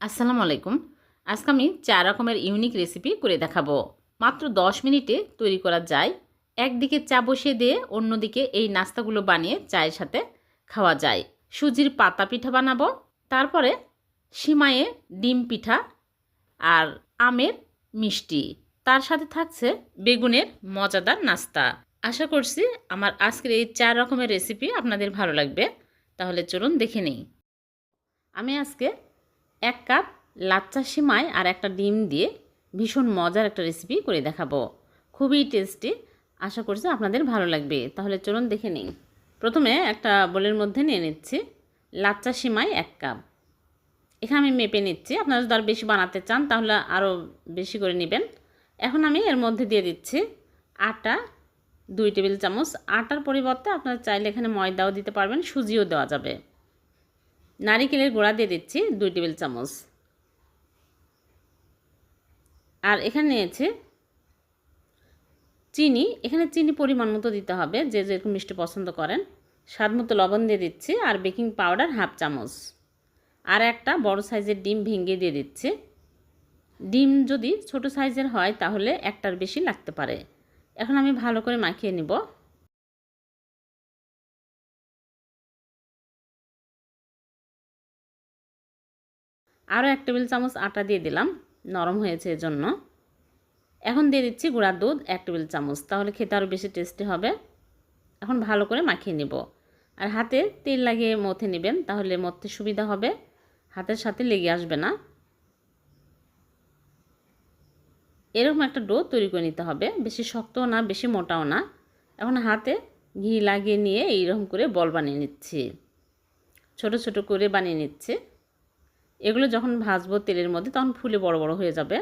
আসসালামু আলাইকুম। আজকে আমি চার রকমের ইউনিক রেসিপি করে দেখাবো। মাত্র দশ মিনিটে তৈরি করা যায়। একদিকে চা বসিয়ে দিয়ে অন্যদিকে এই নাস্তাগুলো বানিয়ে চায়ের সাথে খাওয়া যায়। সুজির পাতা পিঠা বানাবো। তারপরে সিমায়ে ডিম পিঠা আর আমের মিষ্টি। তার সাথে থাকছে বেগুনের মজাদার নাস্তা। আশা করছি আমার আজকের এই চার রকমের রেসিপি আপনাদের ভালো লাগবে। তাহলে চলুন দেখে নিই। আমি আজকে এক কাপ লাচ্চা সিমাই আর একটা ডিম দিয়ে ভীষণ মজার একটা রেসিপি করে দেখাবো। খুবই টেস্টি আশা করছি আপনাদের ভালো লাগবে। তাহলে চলুন দেখে নিই। প্রথমে একটা বোলের মধ্যে নিয়ে নিচ্ছি লাচ্চা সিমাই এক কাপ। এখানে আমি মেপে নিচ্ছি। আপনারা যদি আরও বেশি বানাতে চান, তাহলে আরও বেশি করে নেবেন। এখন আমি এর মধ্যে দিয়ে দিচ্ছি আটা, দুই টেবিল চামচ। আটার পরিবর্তে আপনারা চাইলে এখানে ময়দাও দিতে পারবেন, সুজিও দেওয়া যাবে। নারিকেলের গোড়া দিয়ে দিচ্ছি দুই টেবিল চামচ। আর এখানে নিয়েছে চিনি। এখানে চিনি পরিমাণ মতো দিতে হবে, যে যেরকম মিষ্টি পছন্দ করেন। স্বাদ মতো লবণ দিয়ে দিচ্ছি আর বেকিং পাউডার হাফ চামচ। আর একটা বড় সাইজের ডিম ভেঙে দিয়ে দিচ্ছি। ডিম যদি ছোট সাইজের হয় তাহলে একটার বেশি লাগতে পারে। এখন আমি ভালো করে মাখিয়ে নিব। আরও এক টেবিল চামচ আটা দিয়ে দিলাম, নরম হয়েছে এজন্য। এখন দিয়ে দিচ্ছি গুঁড়ার দুধ, এক টেবিল চামচ, তাহলে খেতে আরও বেশি টেস্টি হবে। এখন ভালো করে মাখিয়ে নিব। আর হাতে তেল লাগিয়ে মথে নেবেন, তাহলে মথতে সুবিধা হবে। হাতের সাথে লেগে আসবে না। এরকম একটা ডো তৈরি করে নিতে হবে, বেশি শক্তও না, বেশি মোটাও না। এখন হাতে ঘি লাগিয়ে নিয়ে এইরকম করে বল বানিয়ে নিচ্ছি। ছোট ছোট করে বানিয়ে নিচ্ছে। এগুলো যখন ভাজবো তেলের মধ্যে, তখন ফুলে বড় বড় হয়ে যাবে।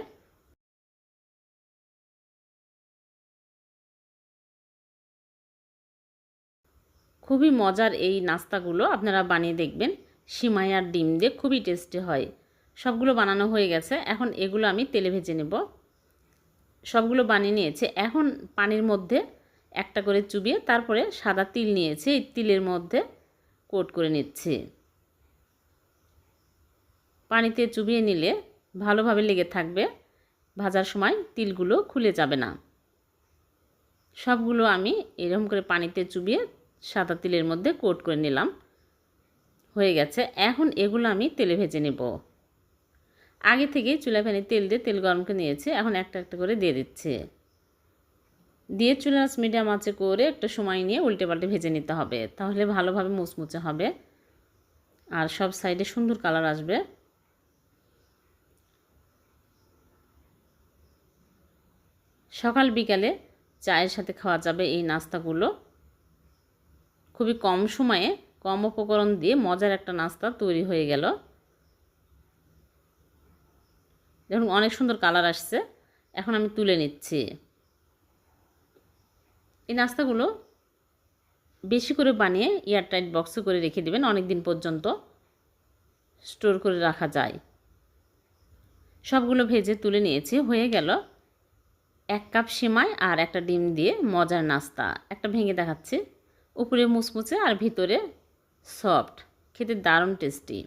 খুবই মজার এই নাস্তাগুলো আপনারা বানিয়ে দেখবেন। সিমাই আর ডিম দিয়ে খুবই টেস্টি হয়। সবগুলো বানানো হয়ে গেছে, এখন এগুলো আমি তেলে ভেজে নেব। সবগুলো বানিয়ে নিয়েছে, এখন পানির মধ্যে একটা করে চুবিয়ে তারপরে সাদা তিল নিয়েছে, এই তিলের মধ্যে কোট করে নিচ্ছি। পানিতে চুবিয়ে নিলে ভালোভাবে লেগে থাকবে। ভাজার সময় তিলগুলো খুলে যাবে না। সবগুলো আমি এরকম করে পানিতে চুবিয়ে সাদা তিলের মধ্যে কোট করে নিলাম। হয়ে গেছে। এখন এগুলো আমি তেলে ভেজে নেব। আগে থেকে চুলা ফ্যানে তেল দিয়ে তেল গরম করে নিয়েছে। এখন একটা একটা করে দিয়ে দিচ্ছে। দিয়ে চুলা মিডিয়াম আঁচে করে একটা সময় নিয়ে উল্টে পাল্টে ভেজে নিতে হবে। তাহলে ভালোভাবে মুচমুচে হবে। আর সব সাইডে সুন্দর কালার আসবে। সকাল বিকালে চায়ের সাথে খাওয়া যাবে এই নাস্তাগুলো। খুবই কম সময়ে কম উপকরণ দিয়ে মজার একটা নাস্তা তৈরি হয়ে গেল। দেখুন, অনেক সুন্দর কালার আসছে। এখন আমি তুলে নিচ্ছি। এই নাস্তাগুলো বেশি করে বানিয়ে এয়ারটাইট বক্সে করে রেখে দেবেন অনেক দিন পর্যন্ত স্টোর করে রাখা যায়। সবগুলো ভেজে তুলে নিয়েছি, হয়ে গেল। এক কাপ সেমাই আর একটা ডিম দিয়ে মজার নাস্তা। একটা ভেঙে দেখাচ্ছি। উপরে মুচমুচে আর ভিতরে সফট। খেতে দারুণ টেস্টি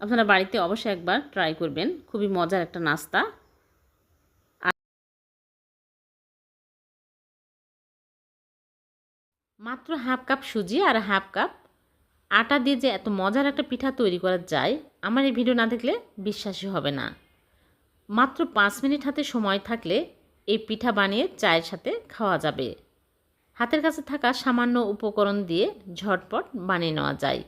আপনারা বাড়িতে অবশ্যই একবার ট্রাই করবেন। খুবই মজার একটা নাস্তা। মাত্র হাফ কাপ সুজি আর হাফ কাপ আটা দিয়ে যে এত মজার একটা পিঠা তৈরি করা যায়, আমার এই ভিডিও না দেখলে বিশ্বাসই হবে না। মাত্র পাঁচ মিনিট হাতে সময় থাকলে এই পিঠা বানিয়ে চায়ের সাথে খাওয়া যাবে। হাতের কাছে থাকা সামান্য উপকরণ দিয়ে ঝটপট বানিয়ে নেওয়া যায়।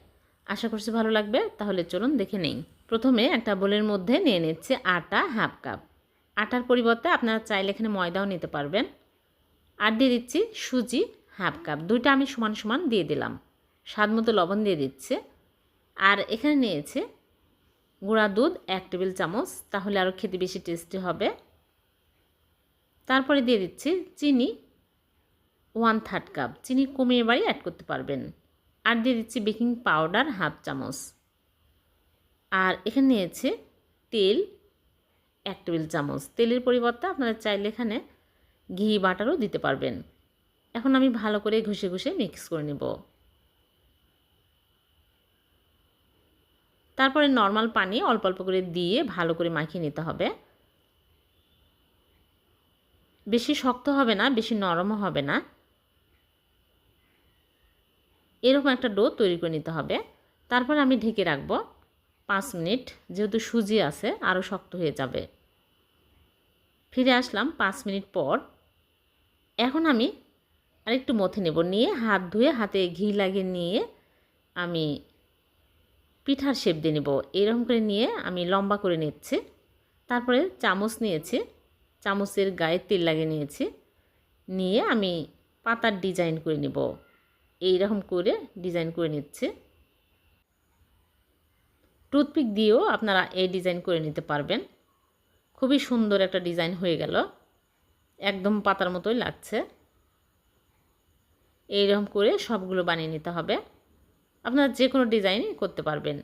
আশা করছি ভালো লাগবে, তাহলে চলুন দেখে নেই। প্রথমে একটা বোলের মধ্যে নিয়ে নিচ্ছে আটা হাফ কাপ। আটার পরিবর্তে আপনারা চাইলে এখানে ময়দাও নিতে পারবেন। আর দিয়ে দিচ্ছি সুজি হাফ কাপ। দুইটা আমি সমান সমান দিয়ে দিলাম। স্বাদ মতো লবণ দিয়ে দিচ্ছে। আর এখানে নিয়েছে গুঁড়া দুধ, এক টেবিল চামচ, তাহলে আরও খেতে বেশি টেস্টি হবে। তারপরে দিয়ে দিচ্ছি চিনি ওয়ান থার্ড কাপ চিনি কমিয়ে বাড়ি অ্যাড করতে পারবেন। আর দিয়ে দিচ্ছি বেকিং পাউডার হাফ চামচ। আর এখানে নিয়েছে তেল, এক টেবিল চামচ। তেলের পরিবর্তে আপনারা চাইলে এখানে ঘি, বাটারও দিতে পারবেন। এখন আমি ভালো করে ঘষে ঘষে মিক্স করে নেব। তারপরে নর্মাল পানি অল্প অল্প করে দিয়ে ভালো করে মাখিয়ে নিতে হবে। বেশি শক্ত হবে না, বেশি নরমও হবে না। এরকম একটা ডো তৈরি করে নিতে হবে। তারপর আমি ঢেকে রাখব পাঁচ মিনিট, যেহেতু সুজি আছে আরও শক্ত হয়ে যাবে। ফিরে আসলাম পাঁচ মিনিট পর। এখন আমি আরেকটু মথে নেব, নিয়ে হাত ধুয়ে হাতে ঘি লাগিয়ে নিয়ে আমি পিঠার শেপ দিয়ে নেব। এরকম করে নিয়ে আমি লম্বা করে নিচ্ছি। তারপরে চামচ নিয়েছি। চামচের গায়ে তেল লাগিয়ে নিয়েছি। নিয়ে আমি পাতার ডিজাইন করে নেব। এইরকম করে ডিজাইন করে নিচ্ছে। টুথপিক দিয়েও আপনারা এই ডিজাইন করে নিতে পারবেন। খুবই সুন্দর একটা ডিজাইন হয়ে গেল। একদম পাতার মতোই লাগছে। এইরকম করে সবগুলো বানিয়ে নিতে হবে। আপনারা যে কোনো ডিজাইনই করতে পারবেন।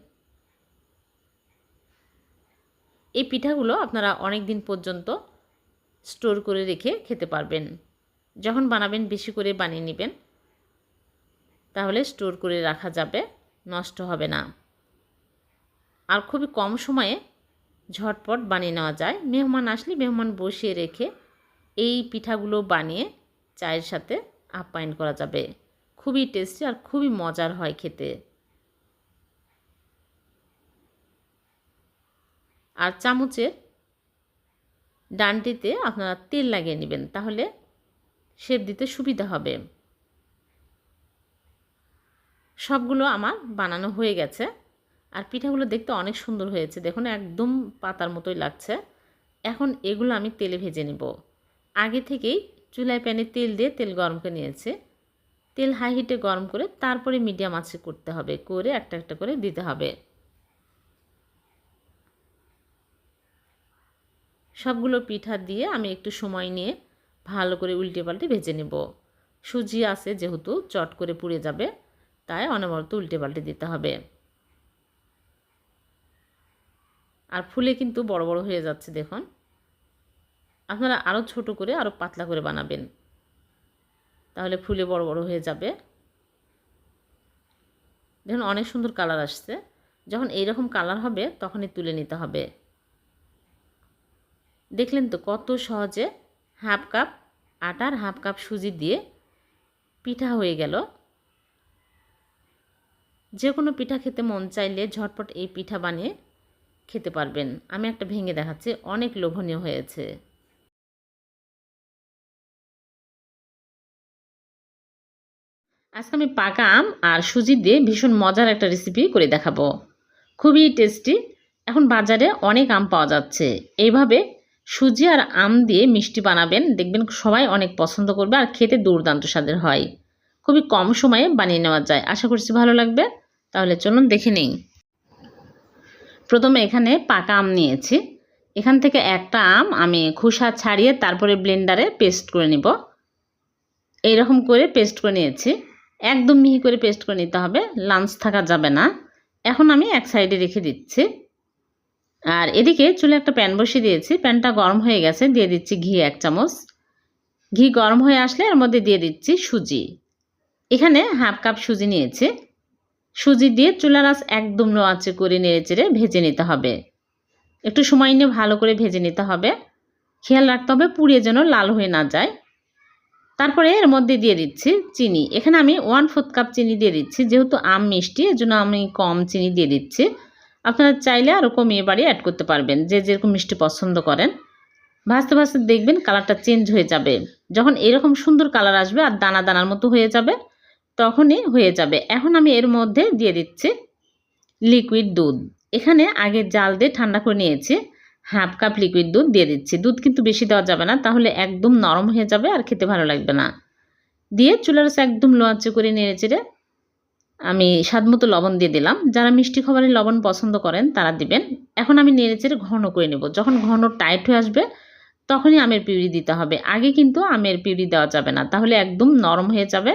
এই পিঠাগুলো আপনারা অনেক দিন পর্যন্ত স্টোর করে রেখে খেতে পারবেন। যখন বানাবেন বেশি করে বানিয়ে নেবেন, তাহলে স্টোর করে রাখা যাবে, নষ্ট হবে না। আর খুবই কম সময়ে ঝটপট বানিয়ে নেওয়া যায়। মেহমান আসলে মেহমান বসিয়ে রেখে এই পিঠাগুলো বানিয়ে চায়ের সাথে আপ্যায়ন করা যাবে। খুবই টেস্টি আর খুবই মজার হয় খেতে। আর চামচের ডানটিতে আপনারা তেল লাগিয়ে নেবেন, তাহলে শেপ দিতে সুবিধা হবে। সবগুলো আমার বানানো হয়ে গেছে, আর পিঠাগুলো দেখতে অনেক সুন্দর হয়েছে। দেখুন, একদম পাতার মতোই লাগছে। এখন এগুলো আমি তেলে ভেজে নেব। আগে থেকেই চুলায় প্যানে তেল দিয়ে তেল গরম করে নিয়েছে। তেল হাই হিটে গরম করে তারপরে মিডিয়াম আঁচে করতে হবে। করে একটা একটা করে দিতে হবে। সবগুলো পিঠা দিয়ে আমি একটু সময় নিয়ে ভালো করে উল্টে পাল্টে ভেজে নেব। সুজি আছে যেহেতু চট করে পুড়ে যাবে, তাই অনবরত উল্টে পাল্টে দিতে হবে। আর ফুলে কিন্তু বড় বড় হয়ে যাচ্ছে, দেখুন। আপনারা আরও ছোট করে আরও পাতলা করে বানাবেন। তাহলে ফুলে বড় বড় হয়ে যাবে। দেখুন, অনেক সুন্দর কালার আসছে। যখন এইরকম কালার হবে, তখনই তুলে নিতে হবে। দেখলেন তো কত সহজে হাফ কাপ আটার হাফ কাপ সুজি দিয়ে পিঠা হয়ে গেল। যে কোনো পিঠা খেতে মন চাইলে ঝটপট এই পিঠা বানিয়ে খেতে পারবেন। আমি একটা ভেঙে দেখাচ্ছি, অনেক লোভনীয় হয়েছে। আজকে আমি পাকা আম আর সুজি দিয়ে ভীষণ মজার একটা রেসিপি করে দেখাবো। খুবই টেস্টি এখন বাজারে অনেক আম পাওয়া যাচ্ছে। এইভাবে সুজি আর আম দিয়ে মিষ্টি বানাবেন, দেখবেন সবাই অনেক পছন্দ করবে আর খেতে দুর্দান্ত স্বাদের হয়। খুবই কম সময়ে বানিয়ে নেওয়া যায়। আশা করছি ভালো লাগবে। তাহলে চলুন দেখে নিই। প্রথমে এখানে পাকা আম নিয়েছি। এখান থেকে একটা আম আমি খোসা ছাড়িয়ে তারপরে ব্লেন্ডারে পেস্ট করে নিব। এইরকম করে পেস্ট করে নিয়েছি। একদম মিহি করে পেস্ট করে নিতে হবে লাঞ্চ থাকা যাবে না। এখন আমি এক সাইডে রেখে দিচ্ছি। আর এদিকে চুলে একটা প্যান বসিয়ে দিয়েছি প্যানটা গরম হয়ে গেছে, দিয়ে দিচ্ছি ঘি এক চামচ। ঘি গরম হয়ে আসলে এর মধ্যে দিয়ে দিচ্ছি সুজি। এখানে হাফ কাপ সুজি নিয়েছি। সুজি দিয়ে চুলার আঁচ একদম লো আঁচে করে নেড়ে চেড়ে ভেজে নিতে হবে। একটু সময় নিয়ে ভালো করে ভেজে নিতে হবে। খেয়াল রাখতে হবে পুড়িয়ে যেন লাল হয়ে না যায়। তারপরে এর মধ্যে দিয়ে দিচ্ছি চিনি। এখানে আমি ওয়ান ফোর্থ কাপ চিনি দিয়ে দিচ্ছি, যেহেতু আম মিষ্টি এর জন্য আমি কম চিনি দিয়ে দিচ্ছি। আপনারা চাইলে আরও কমিয়ে বাড়িয়ে অ্যাড করতে পারবেন, যে যেরকম মিষ্টি পছন্দ করেন। ভাজতে ভাজতে দেখবেন কালারটা চেঞ্জ হয়ে যাবে। যখন এরকম সুন্দর কালার আসবে আর দানা দানার মতো হয়ে যাবে, তখনই হয়ে যাবে। এখন আমি এর মধ্যে দিয়ে দিচ্ছি লিকুইড দুধ। এখানে আগে জাল দিয়ে ঠান্ডা করে নিয়েছি। হাফ কাপ লিকুইড দুধ দিয়ে দিচ্ছি। দুধ কিন্তু বেশি দেওয়া যাবে না, তাহলে একদম নরম হয়ে যাবে আর খেতে ভালো লাগবে না। দিয়ে চুলার একদম লোয়াচে করে নেড়ে চেড়ে আমি স্বাদ মতো লবণ দিয়ে দিলাম। যারা মিষ্টি খাবারে লবণ পছন্দ করেন, তারা দিবেন। এখন আমি নেড়ে চেড়ে ঘন করে নেব। যখন ঘন টাইট হয়ে আসবে, তখনই আমের পিউরি দিতে হবে। আগে কিন্তু আমের পিউরি দেওয়া যাবে না, তাহলে একদম নরম হয়ে যাবে,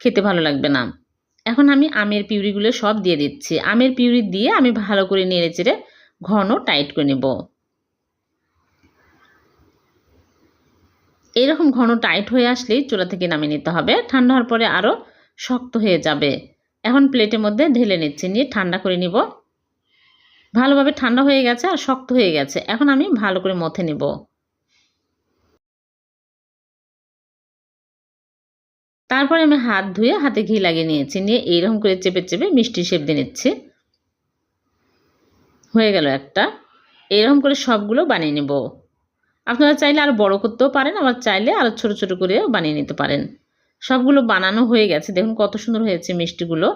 খেতে ভালো লাগবে না। এখন আমি আমের পিউরিগুলো সব দিয়ে দিচ্ছি। আমের পিউরি দিয়ে আমি ভালো করে নেড়ে চেড়ে ঘন টাইট করে নেব। এরকম ঘন টাইট হয়ে আসলেই চুলা থেকে নামিয়ে নিতে হবে। ঠান্ডা হওয়ার পরে আরও শক্ত হয়ে যাবে। এখন প্লেটের মধ্যে ঢেলে নিচ্ছি, নিয়ে ঠান্ডা করে নিব। ভালোভাবে ঠান্ডা হয়ে গেছে আর শক্ত হয়ে গেছে। এখন আমি ভালো করে মথে নেব। তারপরে আমি হাত ধুয়ে হাতে ঘি লাগিয়ে নিয়েছি। নিয়ে এইরকম করে চেপে চেপে মিষ্টি শেপ দিয়ে নিচ্ছি। হয়ে গেল একটা। এরকম করে সবগুলো বানিয়ে নেব। আপনারা চাইলে আরও বড় করতেও পারেন, আবার চাইলে আরও ছোট ছোট করেও বানিয়ে নিতে পারেন। সবগুলো বানানো হয়ে গেছে, দেখুন কত সুন্দর হয়েছে মিষ্টিগুলো।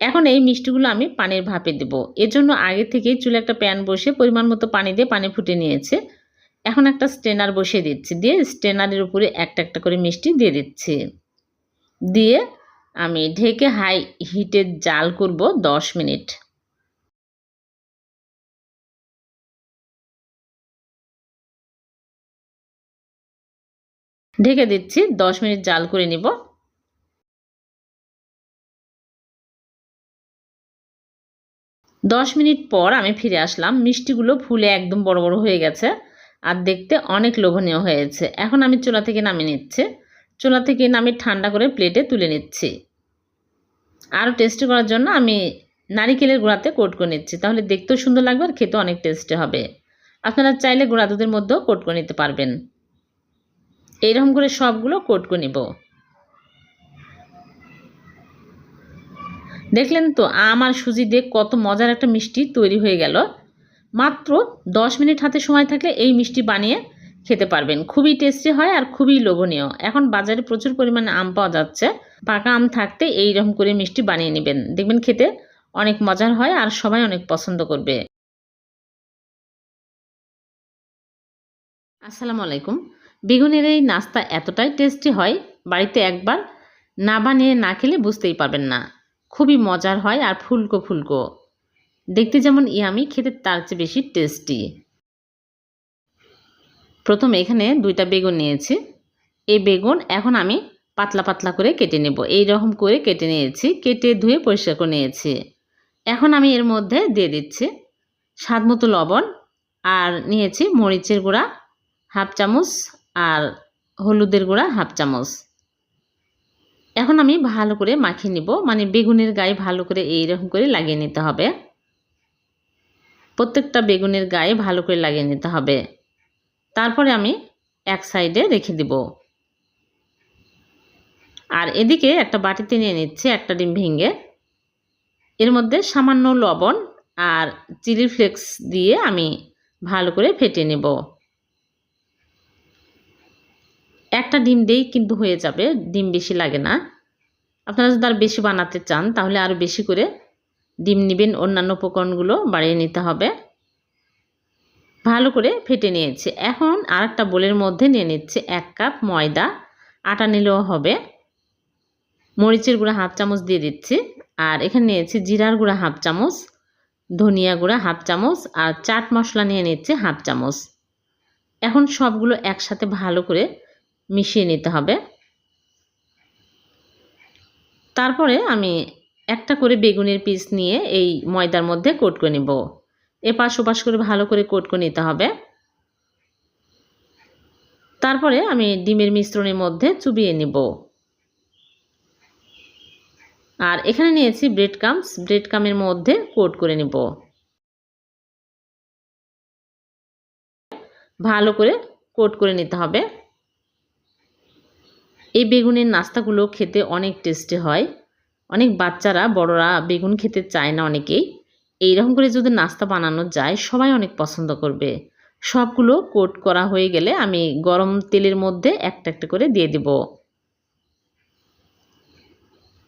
এখন এই মিষ্টিগুলো আমি পানির ভাপে দেব। এর জন্য আগে থেকেই চুলে একটা প্যান বসে পরিমাণ মতো পানি দিয়ে পানি ফুটে নিয়েছে। এখন একটা স্টেনার বসিয়ে দিচ্ছি, দিয়ে স্টেনারের উপরে একটা একটা করে মিষ্টি দিয়ে দিচ্ছি। দিয়ে আমি ঢেকে হাই হিটে জাল করব দশ মিনিট। ঢেকে দিচ্ছি, দশ মিনিট জাল করে নিব। দশ মিনিট পর আমি ফিরে আসলাম, মিষ্টিগুলো ফুলে একদম বড় বড় হয়ে গেছে আর দেখতে অনেক লোভনীয় হয়েছে। এখন আমি চুলা থেকে নামিয়ে নিচ্ছি। চুলা থেকে নামিয়ে ঠান্ডা করে প্লেটে তুলে নিচ্ছি। আরও টেস্টি করার জন্য আমি নারিকেলের গুঁড়াতে কোট করে নিচ্ছি। তাহলে দেখতেও সুন্দর লাগবে আর খেতেও অনেক টেস্টি হবে। আপনারা চাইলে গুঁড়া দুধের মধ্যেও কোট করে নিতে পারবেন। এইরকম করে সবগুলো কোট করে নিব। দেখলেন তো আম আর সুজি দিয়ে কত মজার একটা মিষ্টি তৈরি হয়ে গেল। মাত্র দশ মিনিট হাতে সময় থাকলে এই মিষ্টি বানিয়ে খেতে পারবেন। খুবই টেস্টি হয় আর খুবই লোভনীয়। এখন বাজারে প্রচুর পরিমাণে আম পাওয়া যাচ্ছে। পাকা আম থাকতে এই রকম করে মিষ্টি বানিয়ে নেবেন। দেখবেন খেতে অনেক মজার হয় আর সবাই অনেক পছন্দ করবে। আসসালামু আলাইকুম। বেগুনের এই নাস্তা এতটাই টেস্টি হয়, বাড়িতে একবার না বানিয়ে না খেলে বুঝতেই পারবেন না। খুবই মজার হয় আর ফুলকো ফুলকো। দেখতে যেমন ইয়ামি, খেতে তার চেয়ে বেশি টেস্টি। প্রথম এখানে দুইটা বেগুন নিয়েছি। এই বেগুন এখন আমি পাতলা পাতলা করে কেটে নেব। এই রকম করে কেটে নিয়েছি, কেটে ধুয়ে পরিষ্কার করে নিয়েছি। এখন আমি এর মধ্যে দিয়ে দিচ্ছি স্বাদ মতো লবণ আর নিয়েছি মরিচের গুঁড়া, হাফ চামচ আর হলুদের গুঁড়া হাফ চামচ। এখন আমি ভালো করে মাখিয়ে নিব। মানে বেগুনের গায়ে ভালো করে এইরকম করে লাগিয়ে নিতে হবে। প্রত্যেকটা বেগুনের গায়ে ভালো করে লাগিয়ে নিতে হবে। তারপরে আমি এক সাইডে রেখে দিব। আর এদিকে একটা বাটিতে নিয়ে নিচ্ছে একটা ডিম ভেঙে। এর মধ্যে সামান্য লবণ আর চিলি ফ্লেক্স দিয়ে আমি ভালো করে ফেটে নেব। একটা ডিম দিয়েই কিন্তু হয়ে যাবে, ডিম বেশি লাগে না। আপনারা যদি আর বেশি বানাতে চান, তাহলে আরও বেশি করে ডিম নেবেন, অন্যান্য উপকরণগুলো বাড়িয়ে নিতে হবে। ভালো করে ফেটে নিয়েছে। এখন আর একটা বোলের মধ্যে নিয়ে নিচ্ছে এক কাপ ময়দা, আটা নিলেও হবে। মরিচের গুঁড়া হাফ চামচ দিয়ে দিচ্ছি। আর এখানে নিয়েছি জিরার গুঁড়া হাফ চামচ, ধনিয়া গুঁড়া হাফ চামচ, আর চাট মশলা নিয়ে নিচ্ছে হাফ চামচ। এখন সবগুলো একসাথে ভালো করে মিশিয়ে নিতে হবে। তারপরে আমি একটা করে বেগুনের পিস নিয়ে এই ময়দার মধ্যে কোট করে নেব। এপাশ ওপাশ করে ভালো করে কোট করে নিতে হবে। তারপরে আমি ডিমের মিশ্রণের মধ্যে চুবিয়ে নেব। আর এখানে নিয়েছি ব্রেড কামস ব্রেড কামের মধ্যে কোট করে নেব। ভালো করে কোট করে নিতে হবে। এই বেগুনের নাস্তাগুলো খেতে অনেক টেস্টি হয়। অনেক বাচ্চারা, বড়রা বেগুন খেতে চায় না অনেকেই। এইরকম করে যদি নাস্তা বানানো যায়, সবাই অনেক পছন্দ করবে। সবগুলো কোট করা হয়ে গেলে আমি গরম তেলের মধ্যে একটা একটা করে দিয়ে দিব।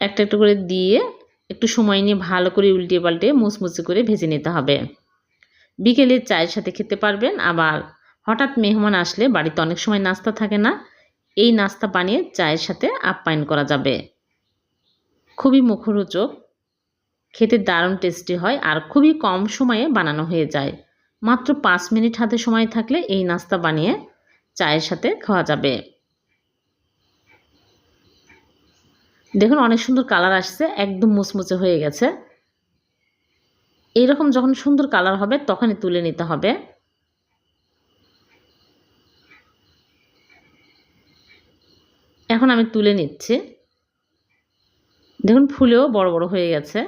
একটা একটা করে দিয়ে একটু সময় নিয়ে ভালো করে উল্টে পাল্টে মুচমুচে করে ভেজে নিতে হবে। বিকেলে চায়ের সাথে খেতে পারবেন, আবার হঠাৎ মেহমান আসলে বাড়িতে অনেক সময় নাস্তা থাকে না। এই নাস্তা বানিয়ে চায়ের সাথে আপ্যায়ন করা যাবে। খুবই মুখরোচক, খেতে দারুণ টেস্টি হয় আর খুবই কম সময়ে বানানো হয়ে যায়। মাত্র পাঁচ মিনিট হাতে সময় থাকলে এই নাস্তা বানিয়ে চায়ের সাথে খাওয়া যাবে। দেখুন অনেক সুন্দর কালার আসছে, একদম মুচমুচে হয়ে গেছে। এইরকম যখন সুন্দর কালার হবে তখনই তুলে নিতে হবে। এখন আমি তুলে নিচ্ছি। দেখুন, ফুলেও বড় বড় হয়ে গেছে।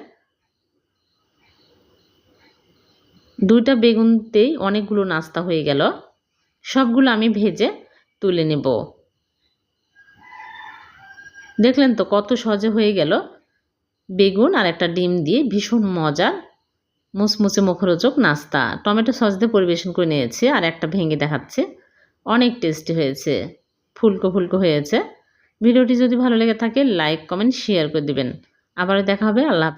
দুইটা বেগুনতেই অনেকগুলো নাস্তা হয়ে গেল। সবগুলো আমি ভেজে তুলে নেব। দেখলেন তো কত সহজে হয়ে গেল। বেগুন আর একটা ডিম দিয়ে ভীষণ মজার মুসমুসে মুখরোচক নাস্তা। টমেটো সস দিয়ে পরিবেশন করে নিয়েছি আর একটা ভেঙে দেখাচ্ছে। অনেক টেস্টি হয়েছে। ফুলকো ফুলকো হয়েছে। ভিডিওটি যদি ভালো লেগে থাকে লাইক কমেন্ট শেয়ার করে দিবেন আবারও দেখা হবে আল্লাহ।